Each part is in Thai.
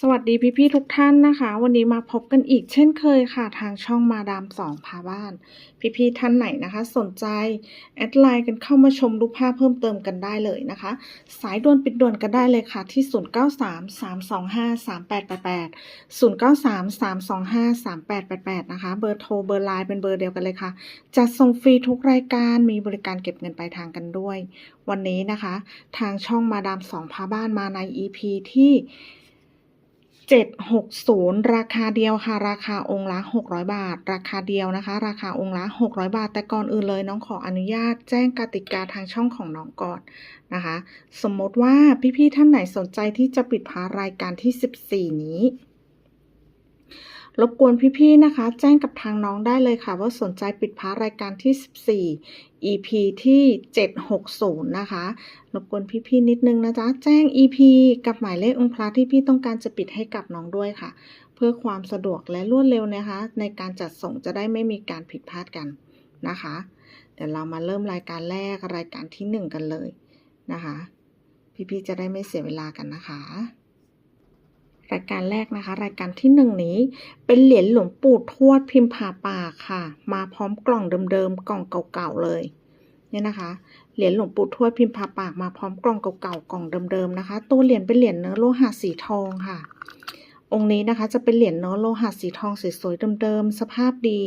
สวัสดีพี่ๆทุกท่านนะคะ วันนี้มาพบกันอีกเช่นเคยค่ะ ทางช่องมาดามสองพาบ้าน พี่ๆท่านไหนนะคะ สนใจ แอดไลน์กันเข้ามาชมรูปภาพเพิ่มเติมกันได้เลยนะคะ สายด่วนปิดด่วนกันได้เลยค่ะ ที่ 0933253888 0933253888 นะคะ เบอร์โทรเบอร์ไลน์เป็นเบอร์เดียวกันเลยค่ะ จัดส่งฟรีทุกรายการมีบริการเก็บเงินปลายทางกันด้วย วันนี้นะคะ ทางช่องมาดามสองพาบ้านมาใน EP ที่ 760 ราคาเดียวค่ะ ราคาองค์ละ 600 บาท ราคาเดียวนะคะ ราคาองค์ละ 600 บาท แต่ก่อนอื่นเลยน้องขออนุญาตแจ้งกติกาทางช่องของน้องก่อนนะคะ สมมติว่าพี่ๆท่านไหนสนใจที่จะปิดพารายการที่ 14 นี้ รบกวนพี่ๆนะคะ แจ้งกับทางน้องได้เลยค่ะ ว่าสนใจปิดพาร,รายการที่ 14 EP ที่ 760 นะคะ รบกวนพี่ๆนิดนึงนะจ๊ะ แจ้ง EP กับหมายเลของค์พระที่พี่ต้องการจะปิดให้กับน้องด้วยค่ะ เพื่อความสะดวกและรวดเร็วนะคะ ในการจัดส่งจะได้ไม่มีการผิดพลาดกันนะคะ เดี๋ยวเรามาเริ่มรายการแรกรายการที่ 1 กันเลยนะคะ พี่ๆจะได้ไม่เสียเวลากันนะคะ รายการแรกนะคะ รายการที่หนึ่งนี้ เป็นเหรียญหลวงปู่ทวดพิมพ์ผ่าปากค่ะ มาพร้อมกล่องเดิมๆกล่องเก่าๆเลยเนี่ยนะคะ เหรียญหลวงปู่ทวดพิมพ์ผาปากมาพร้อมกล่องเก่าๆกล่องเดิมๆนะคะ ตัวเหรียญเป็นเหรียญเนื้อโลหะสีทองค่ะ องค์นี้นะคะจะเป็นเหรียญเนื้อโลหะสีทองสวยๆเดิมๆสภาพดี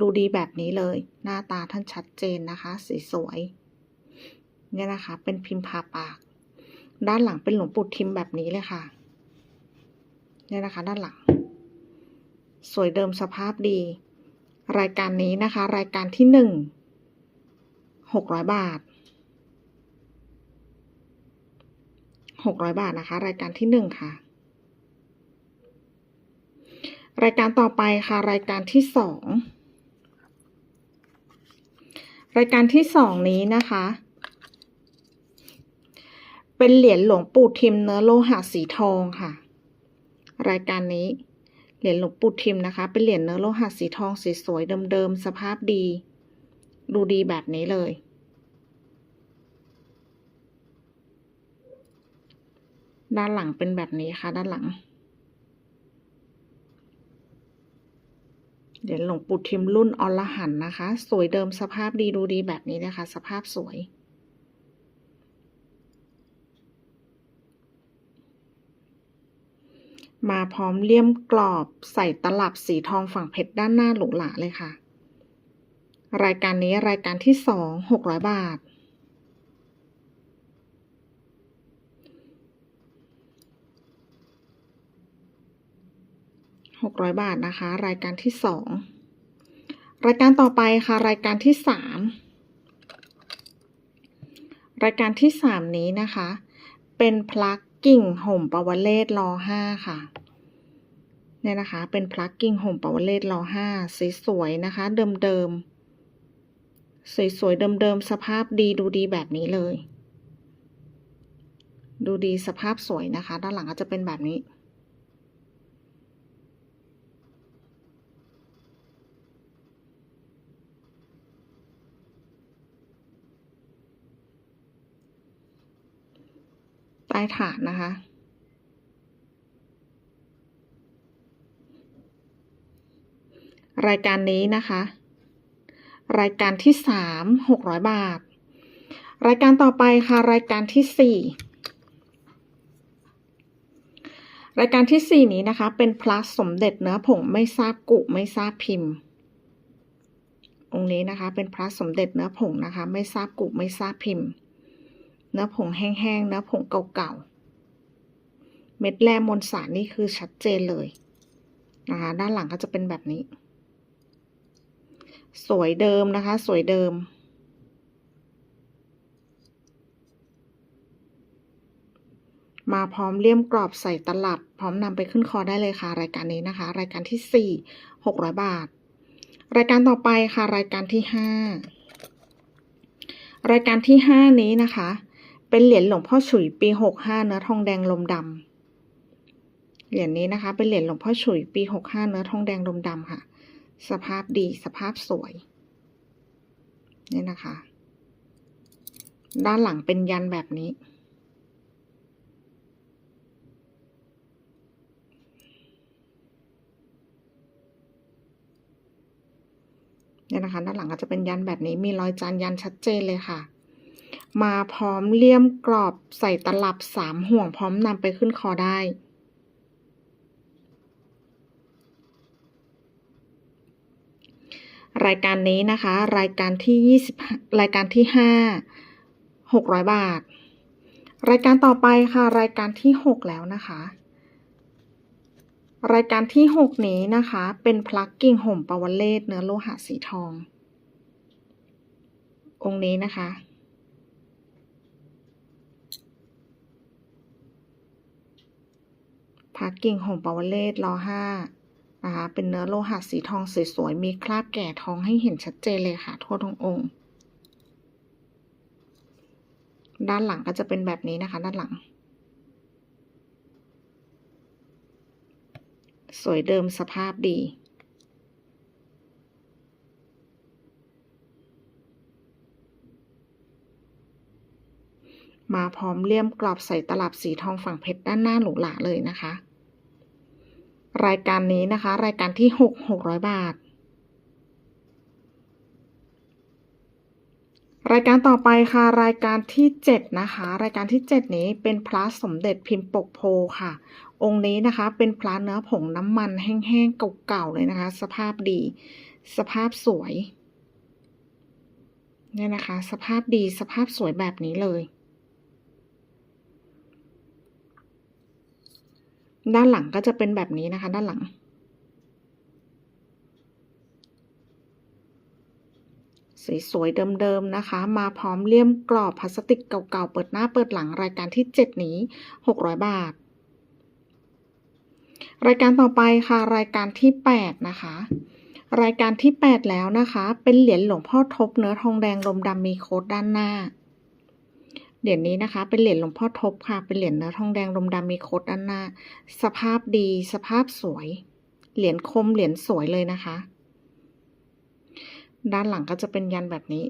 ดูดีแบบนี้เลย หน้าตาท่านชัดเจนนะคะสีสวยเนี่ยนะคะ เป็นพิมพ์ผาปาก ด้านหลังเป็นหลวงปู่ทิมแบบนี้เลยค่ะ เนี่ยนะคะ ด้านหลัง สวยเดิมสภาพดี รายการนี้นะคะ รายการที่หนึ่งหกร้อยบาทหกร้อยบาทนะคะ รายการที่หนึ่งค่ะ รายการต่อไปค่ะ รายการที่สองรายการที่สองนี้นะคะ เป็นเหรียญหลวงปู่ทิมเนื้อโลหะสีทองค่ะ รายการนี้ เหรียญหลวงปู่ทิมนะคะ เป็นเหรียญเนื้อโลหะสีทองสีสวยเดิมๆ สภาพดี ดูดีแบบนี้เลย ด้านหลังเป็นแบบนี้ค่ะด้านหลัง เหรียญหลวงปู่ทิมรุ่นอรหันนะคะ สวยเดิมสภาพดีดูดีแบบนี้นะคะ สภาพสวย มาพร้อมเลี่ยมกรอบใส่ตลับสีทองฝั่งเพชรด้านหน้าหรูหราเลยค่ะ รายการนี้รายการที่สองหกร้อยบาท หกร้อยบาทนะคะ รายการที่สองรายการต่อไปค่ะ รายการที่สามรายการที่สามนี้นะคะ เป็นพลัก กิ่งห่มปวเลศรอห้าค่ะเนี่ยนะคะ เป็นพลักกิ่งห่มปวเลศรอห้าสวยๆนะคะ เดิมๆสวยๆเดิมๆสภาพดีดูดีแบบนี้เลย ดูดีสภาพสวยนะคะ ด้านหลังก็จะเป็นแบบนี้ ใต้ฐานนะคะ รายการนี้นะคะ รายการที่สามหกร้อยบาท รายการต่อไปค่ะรายการที่สี่รายการที่สี่นี้นะคะ เป็นพระสสมเด็จเนื้อผงไม่ทราบกุไม่ทราบพิมพ์ องค์นี้นะคะ เป็นพระสมเด็จเนื้อผงนะคะ ไม่ทราบกุไม่ทราบพิมพ์ เนื้อผงแห้งๆ เนื้อผงเก่าๆ เม็ดแร่มวลสารนี่คือชัดเจนเลยนะคะด้านหลังก็จะเป็นแบบนี้ สวยเดิมนะคะ สวยเดิม มาพร้อมเลี่ยมกรอบใส่ตลับ พร้อมนำไปขึ้นคอได้เลยค่ะ รายการนี้นะคะ รายการที่สี่หกร้อยบาท รายการต่อไปค่ะ รายการที่ห้ารายการที่ห้านี้นะคะ เป็นเหรียญหลวงพ่อฉุยปีหกห้าเนื้อทองแดงลมดำ เหรียญนี้นะคะ เป็นเหรียญหลวงพ่อฉุยปีหกห้าเนื้อทองแดงลมดำค่ะ สภาพดีสภาพสวย นี่นะคะ ด้านหลังเป็นยันแบบนี้ เนี่ยนะคะ ด้านหลังก็จะเป็นยันแบบนี้ มีรอยจานยันชัดเจนเลยค่ะ มาพร้อมเลี่ยมกรอบใส่ตลับสามห่วงพร้อมนำไปขึ้นคอได้ รายการนี้นะคะ รายการที่ยี่สิบรายการที่ห้าหกร้อยบาท รายการต่อไปค่ะ รายการที่หกแล้วนะคะ รายการที่หกนี้นะคะ เป็นพลักกิ่งห่มปวเลศเนื้อโลหะสีทอง องค์นี้นะคะ พลักกิ่งห่มปวเลศรอห้านะคะเป็นเนื้อโลหะสีทองสวยๆ มีคราบแก่ทองให้เห็นชัดเจนเลยค่ะ ทั่วทั้งองค์ ด้านหลังก็จะเป็นแบบนี้นะคะ ด้านหลัง สวยเดิมสภาพดี มาพร้อมเลี่ยมกรอบใส่ตลับสีทองฝั่งเพชรด้านหน้าหรูหราเลยนะคะ รายการนี้นะคะ รายการที่หกหกร้อยบาท รายการต่อไปค่ะ รายการที่เจ็ดนะคะ รายการที่เจ็ดนี้เป็นพระสมเด็จพิมพ์ปกโพค่ะ องค์นี้นะคะ เป็นพระเนื้อผงน้ำมันแห้งๆเก่าๆเลยนะคะ สภาพดี สภาพสวยเนี่ยนะคะ สภาพดีสภาพสวยแบบนี้เลย ด้านหลังก็จะเป็นแบบนี้นะคะ ด้านหลัง สวยๆเดิมๆนะคะ มาพร้อมเลี่ยมกรอบพลาสติกเก่าๆ เปิดหน้าเปิดหลังรายการที่ 7 นี้ 600 บาท รายการต่อไปค่ะ รายการที่ 8 นะคะรายการที่ 8 แล้วนะคะ เป็นเหรียญหลวงพ่อทบเนื้อทองแดงลมดำมีโค้ดด้านหน้า เหรียญนี้นะคะ เป็นเหรียญหลวงพ่อทบค่ะ เป็นเหรียญเนื้อทองแดงลมดำมีโคดด้านหน้า สภาพดี สภาพสวย เหรียญคม เหรียญสวยเลยนะคะ ด้านหลังก็จะเป็นยันแบบนี้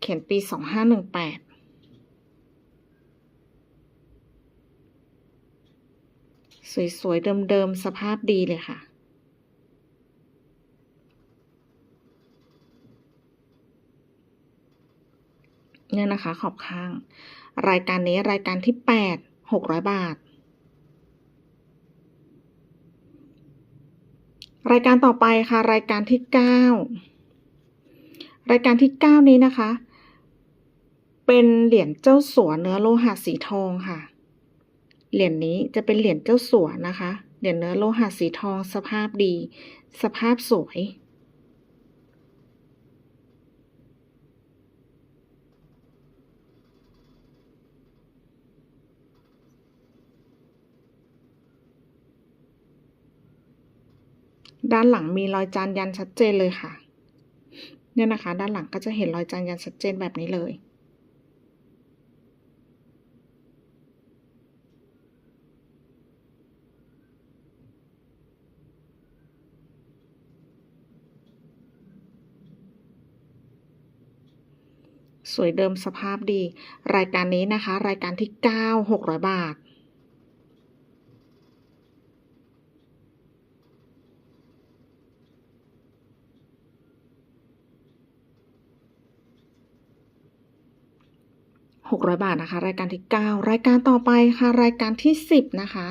เขียนปีสองห้าหนึ่งแปดสวยๆ เดิมๆ สภาพดีเลยค่ะ เนี่ยนะคะขอบข้าง รายการนี้รายการที่แปดหกร้อยบาท รายการต่อไปค่ะ รายการที่เก้ารายการที่เก้านี้นะคะ เป็นเหรียญเจ้าสัวเนื้อโลหะสีทองค่ะ เหรียญนี้จะเป็นเหรียญเจ้าสัวนะคะ เหรียญเนื้อโลหะสีทองสภาพดี สภาพสวย ด้านหลังมีรอยจานยันชัดเจนเลยค่ะ เนี่ยนะคะ ด้านหลังก็จะเห็นรอยจานยันชัดเจนแบบนี้เลย สวยเดิมสภาพดี รายการนี้นะคะ รายการที่เก้าหกร้อยบาท หกร้อยบาทนะคะ รายการที่เก้ารายการต่อไปค่ะ รายการที่สิบนะคะ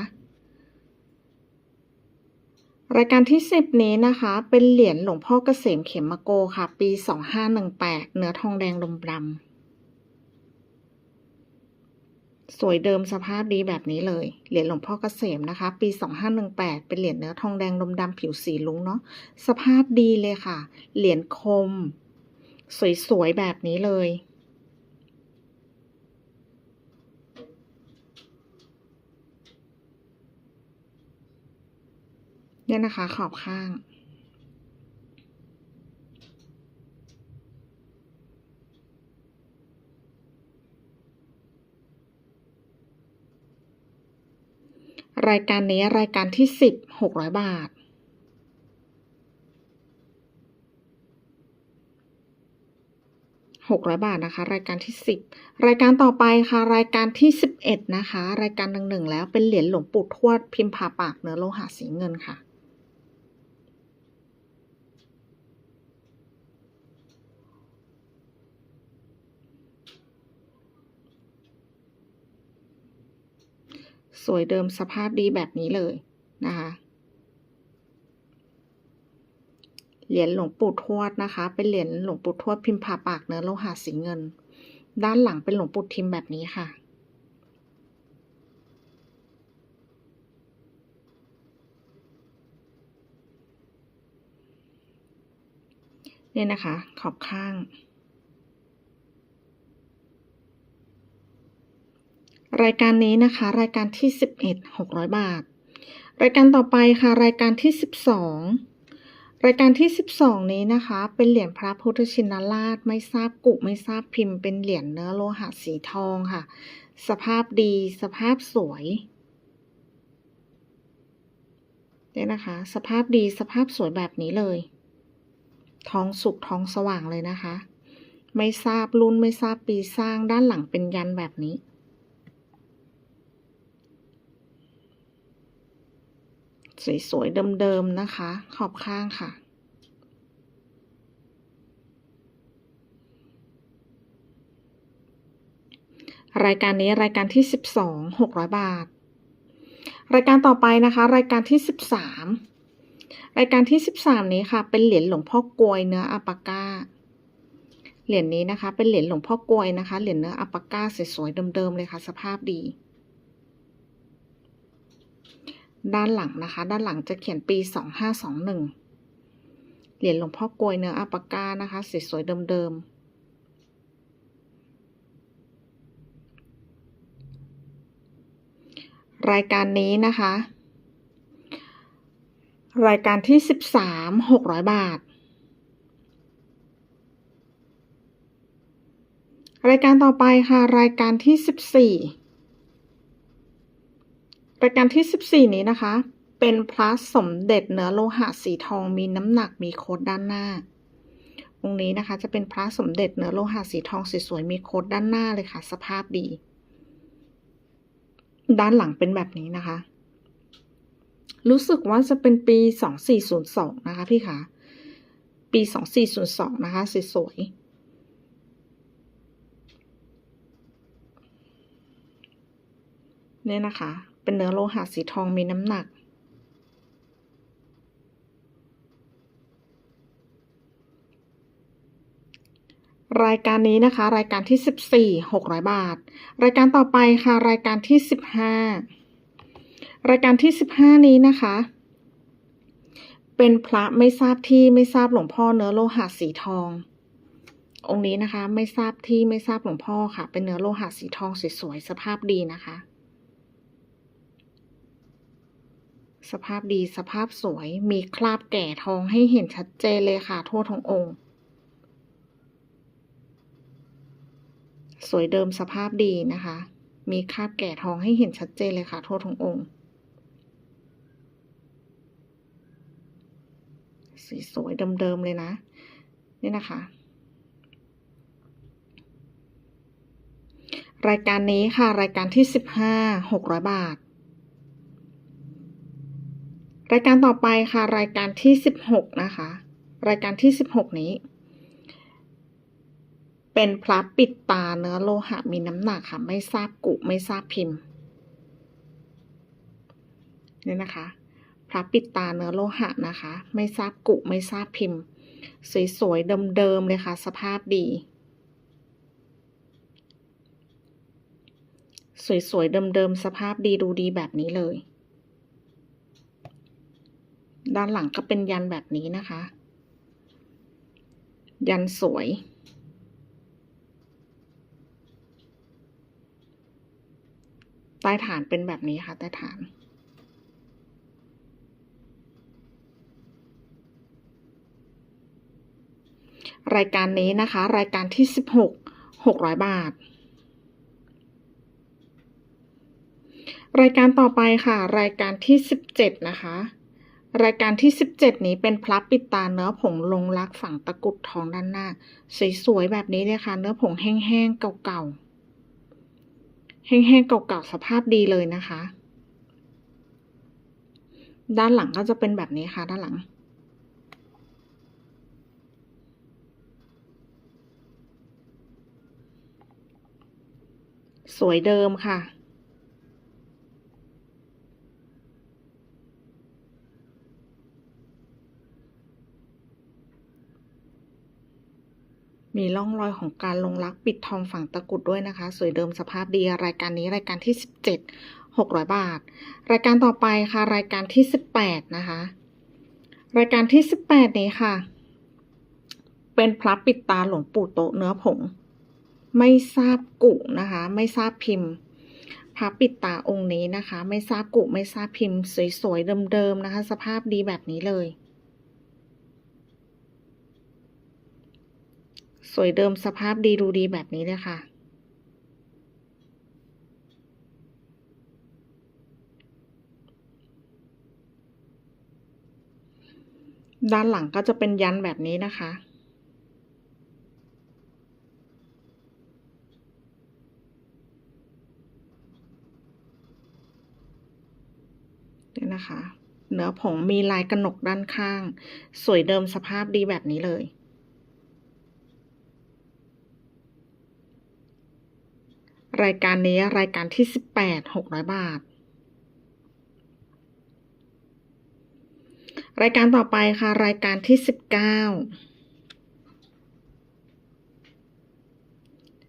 รายการที่สิบนี้นะคะ เป็นเหรียญหลวงพ่อเกษมเขมมะโกค่ะ ปีสองห้าหนึ่งแปดเนื้อทองแดงลมดำสวยเดิมสภาพดีแบบนี้เลย เหรียญหลวงพ่อเกษมนะคะ ปีสองห้าหนึ่งแปดเป็นเหรียญเนื้อทองแดงลมดำผิวสีลุ้งเนาะ สภาพดีเลยค่ะ เหรียญคม สวยๆแบบนี้เลย เนี่ยนะคะขอบข้าง รายการนี้รายการที่สิบหกร้อยบาทหกร้อยบาทนะคะ รายการที่สิบรายการต่อไปค่ะ รายการที่สิบเอ็ดนะคะ รายการหนึ่งหนึ่งแล้วเป็นเหรียญหลวงปู่ทวดพิมพ์ผ่าปากเนื้อโลหะสีเงินค่ะ สวยเดิมสภาพดีแบบนี้เลยนะคะเหรียญหลวงปู่ทวดนะคะ เป็นเหรียญหลวงปู่ทวดพิมพ์ผ่าปากเนื้อโลหะสีเงิน ด้านหลังเป็นหลวงปู่ทิมแบบนี้ค่ะ เนี่ยนะคะขอบข้าง รายการนี้นะคะ รายการที่ 11 600 บาท รายการต่อไปค่ะ รายการที่ 12 รายการที่ 12 นี้นะคะ เป็นเหรียญพระพุทธชินราชไม่ทราบกุไม่ทราบพิมพ์ เป็นเหรียญเนื้อโลหะสีทองค่ะ สภาพดีสภาพสวยเนี่ยนะคะ สภาพดีสภาพสวยแบบนี้เลย ทองสุกทองสว่างเลยนะคะ ไม่ทราบรุ่นไม่ทราบปีสร้างด้านหลังเป็นยันแบบนี้ สวยๆ เดิมๆ นะคะ ขอบข้างค่ะ รายการนี้รายการที่ 12 600 บาท รายการต่อไปนะคะ รายการที่ 13 รายการที่ 13 นี้ค่ะ เป็นเหรียญหลวงพ่อกลวยเนื้ออัปปาก้า เหรียญนี้นะคะ เป็นเหรียญหลวงพ่อกลวยนะคะ เหรียญเนื้ออัปปาก้าสวยๆ เดิมๆ เลยค่ะ สภาพดี ด้านหลังนะคะ ด้านหลังจะเขียนปี 2521 เหรียญหลวงพ่อกลวยเนื้ออัปาก้านะคะสวยๆเดิมๆรายการนี้นะคะ รายการที่13 600บาท รายการต่อไปค่ะ รายการที่14 รายการที่ 14 นี้นะคะ เป็นพระสมเด็จเนื้อโลหะสีทองมีน้ำหนักมีโคดด้านหน้า องค์นี้นะคะจะเป็นพระสมเด็จเนื้อโลหะสีทองสวยๆมีโคดด้านหน้าเลยค่ะ สภาพดี ด้านหลังเป็นแบบนี้นะคะ รู้สึกว่าจะเป็นปี 2402 นะคะพี่คะปี 2402 นะคะสวยๆเนี่ยนะคะ เป็นเนื้อโลหะสีทองมีน้ำหนัก รายการนี้นะคะ รายการที่ 14 600 บาท รายการต่อไปค่ะ รายการที่ 15 รายการที่ 15 นี้นะคะ เป็นพระไม่ทราบที่ไม่ทราบหลวงพ่อเนื้อโลหะสีทอง องค์นี้นะคะ ไม่ทราบที่ไม่ทราบหลวงพ่อค่ะ เป็นเนื้อโลหะสีทองสวยๆสภาพดีนะคะ สภาพดีสภาพสวย มีคราบแก่ทองให้เห็นชัดเจนเลยค่ะ ทั่วทั้งองค์ สวยเดิมสภาพดีนะคะ มีคราบแก่ทองให้เห็นชัดเจนเลยค่ะ ทั่วทั้งองค์ สีสวยเดิมๆเลยนะ นี่นะคะ รายการนี้ค่ะ รายการที่ 15 600 บาท รายการต่อไปค่ะ รายการที่ 16 นะคะ รายการที่ 16 นี้ เป็นพระปิดตาเนื้อโลหะมีน้ำหนักค่ะ ไม่ทราบกุไม่ทราบพิมพ์นี่นะคะ พระปิดตาเนื้อโลหะนะคะ ไม่ทราบกุไม่ทราบพิมพ์ สวยๆเดิมๆเลยค่ะ สภาพดี สวยๆเดิมๆสภาพดีดูดีแบบนี้เลย ด้านหลังก็เป็นยันแบบนี้นะคะ ยันสวย ใต้ฐานเป็นแบบนี้ค่ะใต้ฐานรายการนี้นะคะ รายการที่ 16 600 บาท รายการต่อไปค่ะ รายการที่ 17 นะคะ รายการที่ 17 นี้เป็นพลับปิดตาเนื้อผงลงรักฝังตะกุดทองด้านหน้า สวยๆแบบนี้เลยค่ะ เนื้อผงแห้งๆเก่าๆ แห้งๆเก่าๆสภาพดีเลยนะคะ ด้านหลังก็จะเป็นแบบนี้ค่ะ ด้านหลัง สวยเดิมค่ะ มีร่องรอยของการลงรักปิดทองฝั่งตะกุดด้วยนะคะ สวยเดิมสภาพดีรายการนี้รายการที่สิบเจ็ดหกร้อยบาท รายการต่อไปค่ะ รายการที่สิบแปดนะคะ รายการที่สิบแปดนี้ค่ะ เป็นพระปิดตาหลวงปู่โตเนื้อผง ไม่ทราบกุนะคะ ไม่ทราบพิมพ์พระปิดตาองค์นี้นะคะ ไม่ทราบกุไม่ทราบพิมพ์สวยๆเดิมๆนะคะ สภาพดีแบบนี้เลย สวยเดิมสภาพดีดูดีแบบนี้เลยค่ะ ด้านหลังก็จะเป็นยันแบบนี้นะคะเนี่ยนะคะ เนื้อผงมีลายกระหนกด้านข้าง สวยเดิมสภาพดีแบบนี้เลย รายการนี้รายการที่สิบแปดหกร้อยบาท รายการต่อไปค่ะ รายการที่สิบเก้า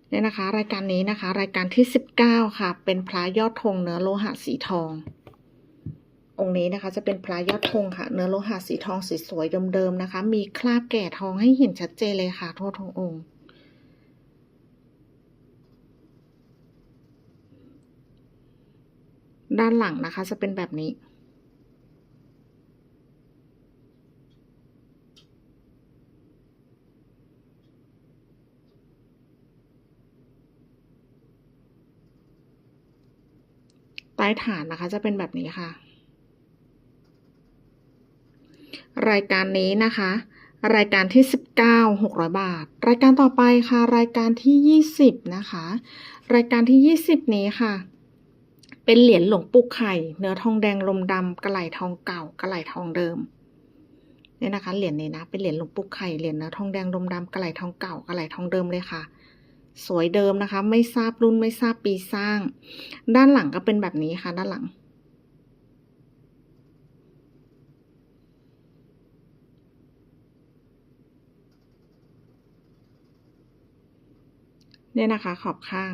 เนี่ยนะคะ รายการนี้นะคะ รายการที่สิบเก้าค่ะ เป็นพระยอดธงเนื้อโลหะสีทอง องค์นี้นะคะ จะเป็นพระยอดธงค่ะ เนื้อโลหะสีทองสีสวยเดิมๆนะคะ มีคราบแก่ทองให้เห็นชัดเจนเลยค่ะทั่วทั้งองค์ ด้านหลังนะคะจะเป็นแบบนี้ ใต้ฐานนะคะจะเป็นแบบนี้ค่ะ รายการนี้นะคะ รายการที่สิบเก้าหกร้อยบาท รายการต่อไปค่ะ รายการที่ยี่สิบนะคะ รายการที่ยี่สิบนี้ค่ะ เป็นเหรียญหลวงปู่ไข่ เนื้อทองแดงลมดำกระไหลทองเก่ากระไหลทองเดิมเนี่ยนะคะเหรียญนี้นะเป็นเหรียญหลวงปู่ไข่เหรียญเนื้อทองแดงลมดำกระไหลทองเก่ากระไหลทองเดิมเลยค่ะ สวยเดิมนะคะ ไม่ทราบรุ่นไม่ทราบปีสร้าง ด้านหลังก็เป็นแบบนี้ค่ะ ด้านหลัง เนี่ยนะคะขอบข้าง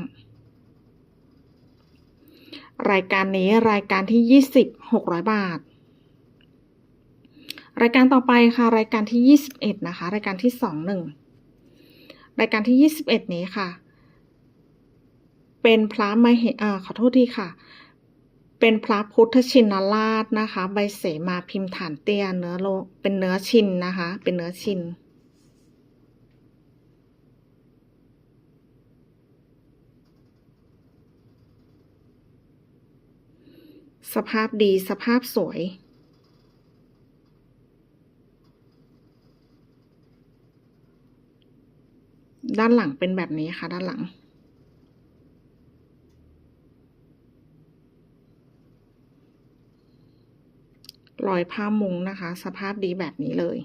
รายการนี้รายการที่ยี่สิบหกร้อยบาท รายการต่อไปค่ะ รายการที่ยี่สิบเอ็ดนะคะ รายการที่สองหนึ่งรายการที่ยี่สิบเอ็ดนี้ค่ะ เป็นพระมาเหอ่าขอโทษทีค่ะ เป็นพระพุทธชินราชนะคะ ใบเสมาพิมพ์ฐานเตี้ยเนื้อโลเป็นเนื้อชินนะคะ เป็นเนื้อชิน สภาพดีสภาพสวย ด้านหลังเป็นแบบนี้ค่ะ ด้านหลัง รอยผ้ามุงนะคะ สภาพดีแบบนี้เลย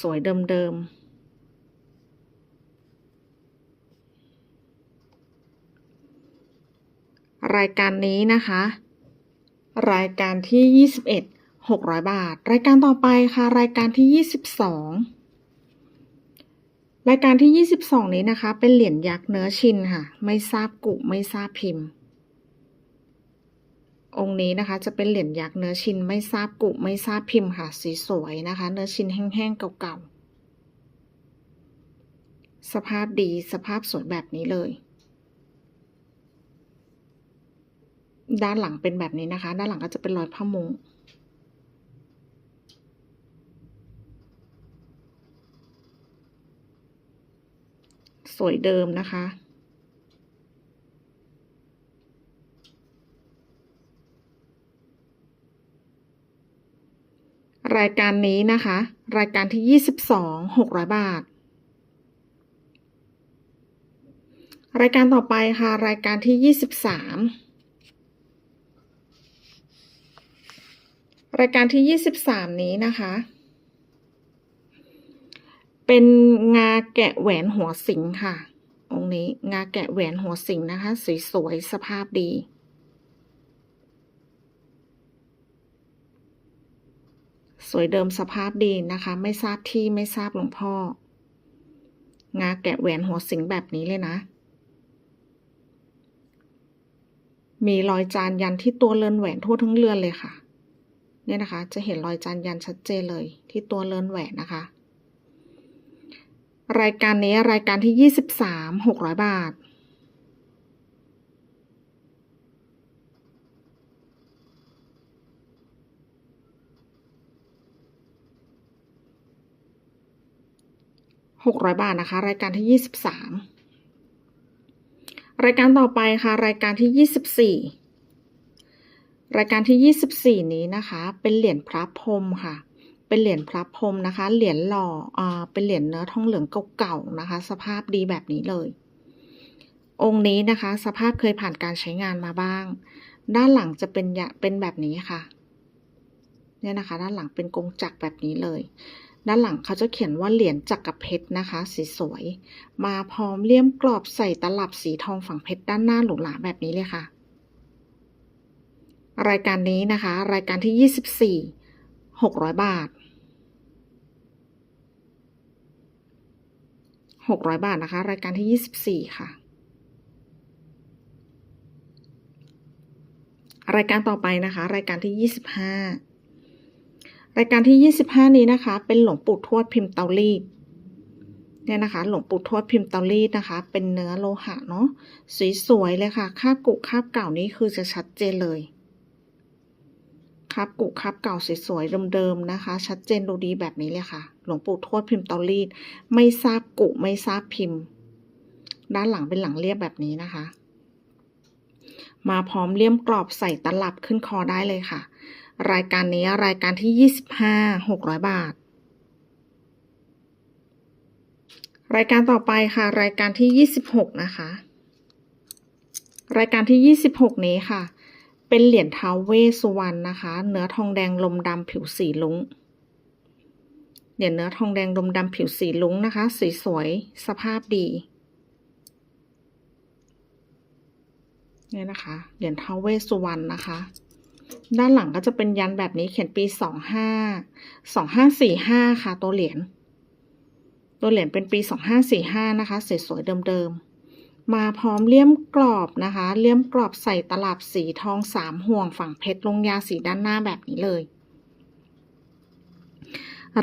สวยๆเดิมๆ รายการนี้นะคะ รายการที่ 21 600 บาท รายการต่อไปค่ะ รายการที่ 22 รายการที่ 22 นี้นะคะ เป็นเหรียญยักษ์เนื้อชินค่ะ ไม่ทราบกุไม่ทราบพิมพ์ องค์นี้นะคะจะเป็นเหรียญยักษ์เนื้อชินไม่ทราบกุไม่ทราบพิมพ์ค่ะ สีสวยนะคะ เนื้อชินแห้งๆเก่าๆสภาพดีสภาพสวยแบบนี้เลย ด้านหลังเป็นแบบนี้นะคะ ด้านหลังก็จะเป็นรอยผ้ามุงสวยเดิมนะคะ รายการนี้นะคะ รายการที่ 22 600 บาท รายการต่อไปค่ะ รายการที่ 23 รายการที่ 23 นี้นะคะ เป็นงาแกะแหวนหัวสิงค่ะ องค์นี้งาแกะแหวนหัวสิงนะคะ สวยๆ สภาพดีสสวยเดิมสภาพดีนะคะ ไม่ทราบที่ไม่ทราบหลวงพ่อ งาแกะแหวนหัวสิงแบบนี้เลยนะ มีรอยจานยันที่ตัวเรือนแหวนทั่วทั้งเรือนเลยค่ะ เนี่ยนะคะ จะเห็นรอยจานยันชัดเจนเลยที่ตัวเรือนแหวนนะคะ รายการนี้รายการที่ยี่สิบสามหกร้อยบาทหกร้อยบาทนะคะ รายการที่ยี่สิบสามรายการต่อไปค่ะ รายการที่ยี่สิบสี่ รายการที่ยี่สิบสี่นี้นะคะ เป็นเหรียญพระพรมค่ะ เป็นเหรียญพระพรมนะคะ เหรียญหล่ออ่าเป็นเหรียญเนื้อทองเหลืองเก่าๆนะคะ สภาพดีแบบนี้เลย องค์นี้นะคะ สภาพเคยผ่านการใช้งานมาบ้าง ด้านหลังจะเป็นยะเป็นแบบนี้ค่ะ เนี่ยนะคะ ด้านหลังเป็นกงจักรแบบนี้เลย ด้านหลังเขาจะเขียนว่าเหรียญจักรเพชรนะคะ สีสวย มาพร้อมเลี่ยมกรอบใส่ตลับสีทองฝั่งเพชรด้านหน้าหรูหราแบบนี้เลยค่ะ รายการนี้นะคะ รายการที่ยี่สิบสี่หกร้อยบาทหกร้อยบาทนะคะ รายการที่ยี่สิบสี่ค่ะ รายการต่อไปนะคะ รายการที่ยี่สิบห้ารายการที่ยี่สิบห้านี้นะคะ เป็นหลวงปู่ทวดพิมพ์เตารีดเนี่ยนะคะ หลวงปู่ทวดพิมพ์เตารีดนะคะ เป็นเนื้อโลหะเนาะสวยๆเลยค่ะ คาบกุคาบเก่านี้คือจะชัดเจนเลย คาบกุคาบเก่าสวยๆเดิมๆนะคะ ชัดเจนดูดีแบบนี้เลยค่ะ หลวงปู่ทวดพิมพ์เตารีด ไม่ทราบกุไม่ทราบพิมพ์ ด้านหลังเป็นหลังเรียบแบบนี้นะคะ มาพร้อมเลี่ยมกรอบใส่ตลับขึ้นคอได้เลยค่ะ รายการนี้รายการที่ยี่สิบห้าหกร้อยบาท รายการต่อไปค่ะ รายการที่ยี่สิบหกนะคะ รายการที่ยี่สิบหกนี้ค่ะ เป็นเหรียญท้าวเวสุวรรณนะคะ เนื้อทองแดงลมดำผิวสีลุ้งเหรียญเนื้อทองแดงลมดำผิวสีลุ้งนะคะ สีสวยสภาพดีเนี่ยนะคะ เหรียญท้าวเวสสุวรรณนะคะ ด้านหลังก็จะเป็นยันแบบนี้เขียนปีสองห้าสองห้าสี่ห้าค่ะ ตัวเหรียญตัวเหรียญเป็นปีสองห้าสี่ห้านะคะ สวยๆเดิมๆ มาพร้อมเลี่ยมกรอบนะคะ เลี่ยมกรอบใส่ตลับสีทองสามห่วงฝั่งเพชรลงยาสีด้านหน้าแบบนี้เลย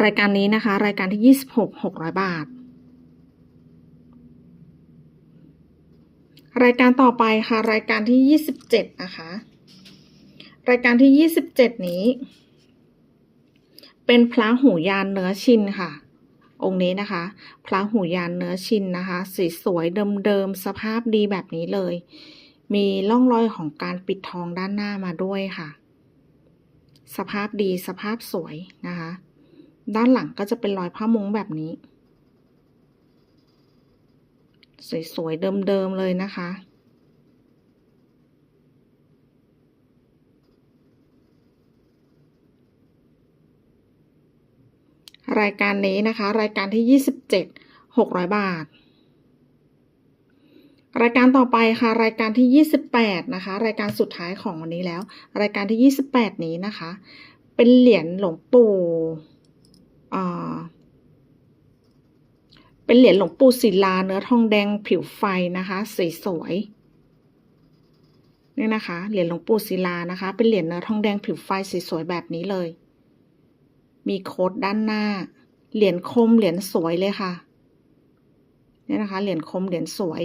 รายการนี้นะคะ รายการที่ยี่สิบหกหกร้อยบาท รายการต่อไปค่ะ รายการที่ยี่สิบเจ็ดนะคะ รายการที่ยี่สิบเจ็ดนี้ เป็นพระหูยานเนื้อชินค่ะ องค์นี้นะคะ พระหูยานเนื้อชินนะคะสีสวยเดิมๆสภาพดีแบบนี้เลย มีร่องรอยของการปิดทองด้านหน้ามาด้วยค่ะ สภาพดีสภาพสวยนะคะ ด้านหลังก็จะเป็นรอยผ้ามุ้งแบบนี้ สวยๆเดิมๆเลยนะคะ รายการนี้นะคะ รายการที่ยี่สิบเจ็ดหกร้อยบาท รายการต่อไปค่ะ รายการที่ยี่สิบแปดนะคะ รายการสุดท้ายของวันนี้แล้ว รายการที่ยี่สิบแปดนี้นะคะ เป็นเหรียญหลวงปู่เป็นเหรียญหลวงปู่ศิลาเนื้อทองแดงผิวไฟนะคะสีสวยนี่นะคะ เหรียญหลวงปู่ศิลานะคะ เป็นเหรียญเนื้อทองแดงผิวไฟสีสวยแบบนี้เลย มีโค้ดด้านหน้า เหรียญคมเหรียญสวยเลยค่ะเนี่ยนะคะ เหรียญคมเหรียญสวย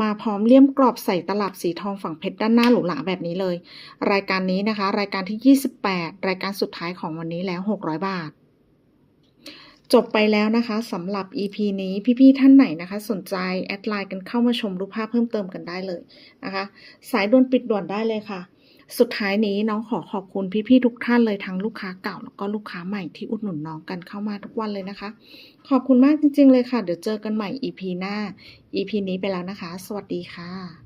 มาพร้อมเลี่ยมกรอบใส่ตลับสีทองฝั่งเพชรด้านหน้าหรูหราแบบนี้เลย รายการนี้นะคะ รายการที่ 28 รายการสุดท้ายของวันนี้แล้ว 600 บาท จบไปแล้วนะคะสำหรับ EP นี้พี่ๆท่านไหนนะคะ สนใจแอดไลน์กันเข้ามาชมรูปภาพเพิ่มเติมกันได้เลยนะคะ สายด่วนปิดด่วนได้เลยค่ะ สุดท้ายนี้น้องขอขอบคุณพี่ๆทุกท่านเลยทั้งลูกค้าเก่าแล้วก็ลูกค้าใหม่ที่อุดหนุนน้องกันเข้ามาทุกวันเลยนะคะ ขอบคุณมากจริงๆเลยค่ะ เดี๋ยวเจอกันใหม่ EP หน้า EP นี้ไปแล้วนะคะ สวัสดีค่ะ